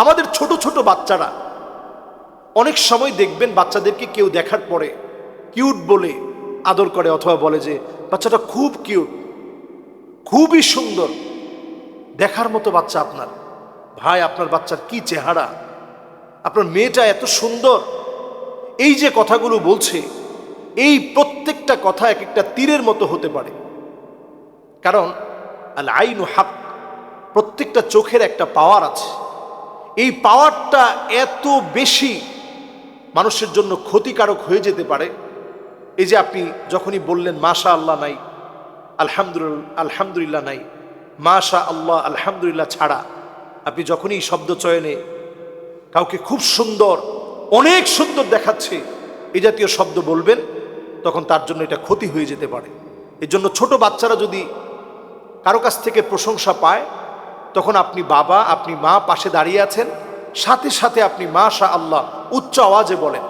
আমাদের ছোট ছোট বাচ্চারা অনেক সময় দেখবেন বাচ্চাদেরকে কেউ দেখার পরে কিউট বলে আদর করে অথবা বলে যে, বাচ্চাটা খুব কিউট, খুবই সুন্দর, দেখার মতো বাচ্চা আপনার। ভাই, আপনার বাচ্চার কি চেহারা? আপনার মেয়েটা এত সুন্দর। এই যে কথাগুলো বলছে, এই প্রত্যেকটা কথা এক একটা তীরের মতো হতে পারে। কারণ আল আইনু হাক, প্রত্যেকটা চোখের একটা পাওয়ার আছে। এই পাওয়ারটা এত বেশি মানুষের জন্য ক্ষতিকারক হয়ে যেতে পারে। এই যে আপনি যখনই বললেন মাশা আল্লাহ নাই, আলহামদুলিল্লাহ আলহামদুলিল্লাহ নাই মাশা আল্লাহ আলহামদুলিল্লাহ ছাড়া। আপনি যখনই শব্দ চয়নে কাউকে খুব সুন্দর, অনেক সুন্দর দেখাচ্ছে, এই জাতীয় শব্দ বলবেন, তখন তার জন্য এটা ক্ষতি হয়ে যেতে পারে। এর জন্য ছোট বাচ্চারা যদি কারও কাছ থেকে প্রশংসা পায় তখন আপনি বাবা, আপনি মা পাশে দাঁড়িয়ে আছেন। সাথে সাথে আপনি মা শাহ আল্লাহ উচ্চ আওয়াজে বলেন।